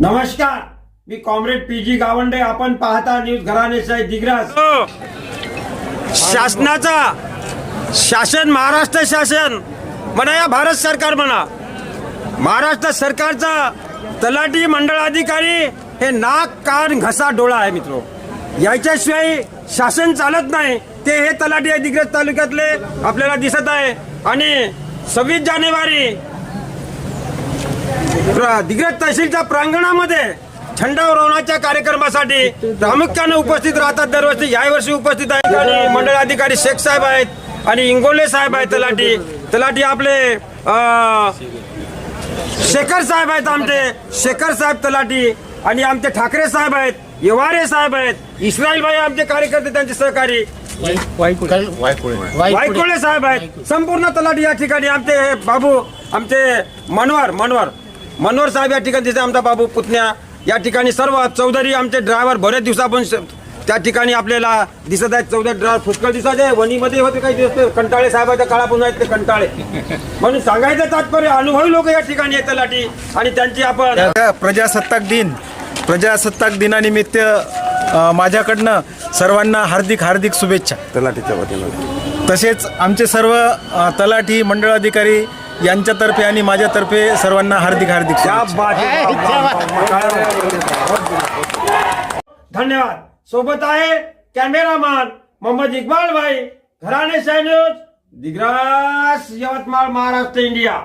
नमस्कार मी comrade P G Gawande. आपण पाहता न्यूज घराणेशाही दिग्रास. हो. शासनाचा शासन महाराष्ट्र शासन म्हणा या भारत सरकार म्हणा. महाराष्ट्र सरकारचा तलाठी मंडळ अधिकारी हे नाक कान घसा डोळा आहे मित्र. याच्याशिवाय शासन चालत नाही. ते हे तलाठी दिग्रज तालुक्यातले. आपल्याला दिसत आहे. आणि सव्वीस जानेवारी दिग्रज तहसीलच्या प्रांगणामध्ये झेंडावरवण्याच्या कार्यक्रमासाठी प्रामुख्याने उपस्थित राहतात दरवर्षी. याही वर्षी उपस्थित आहेत आणि मंडळ अधिकारी शेख साहेब आहेत आणि इंगोले साहेब आहेत तलाठी. तलाठी आपले शेखर साहेब आहेत आमचे. शेखर साहेब तलाठी आणि आमचे ठाकरे साहेब आहेत येवारे साहेब आहेत. इस्राईल भाई आमचे कार्यकर्ते त्यांचे सहकारी. वायकोळे साहेब आहेत. संपूर्ण तलाठी या ठिकाणी आमचे बाबू आमचे मनवार मनवार. मनोहर साहेब या ठिकाणी दिसते आमचा बाबू पुतण्या या ठिकाणी सर्व चौधरी आमचे ड्रायव्हर बरेच दिवसापासून त्या ठिकाणी आपल्याला दिसत आहेत. चौदा ड्रायव्हर पुष्कळ दिवसाचे वणीमध्ये होते काही दिवस कंटाळे साहेबाच्या काळापासून आहेत ते कंटाळे. म्हणून सांगायचं तात्पर्य अनुभवी लोक या ठिकाणी आहेत तलाठी आणि त्यांची आपण प्रजासत्ताक दिन प्रजासत्ताक दिनानिमित्त माझ्याकडनं सर्वांना हार्दिक हार्दिक शुभेच्छा. तलाठीच्या वतीनं. तसेच आमचे सर्व तलाठी मंडळ अधिकारी यांच्यातर्फे आणि माझ्यातर्फे सर्वांना हार्दिक हार्दिक. धन्यवाद. सोबत आहे कॅमेरामॅन मोहम्मद इक्बाल भाई घराणे न्यूज दिग्रास यवतमाळ महाराष्ट्र इंडिया.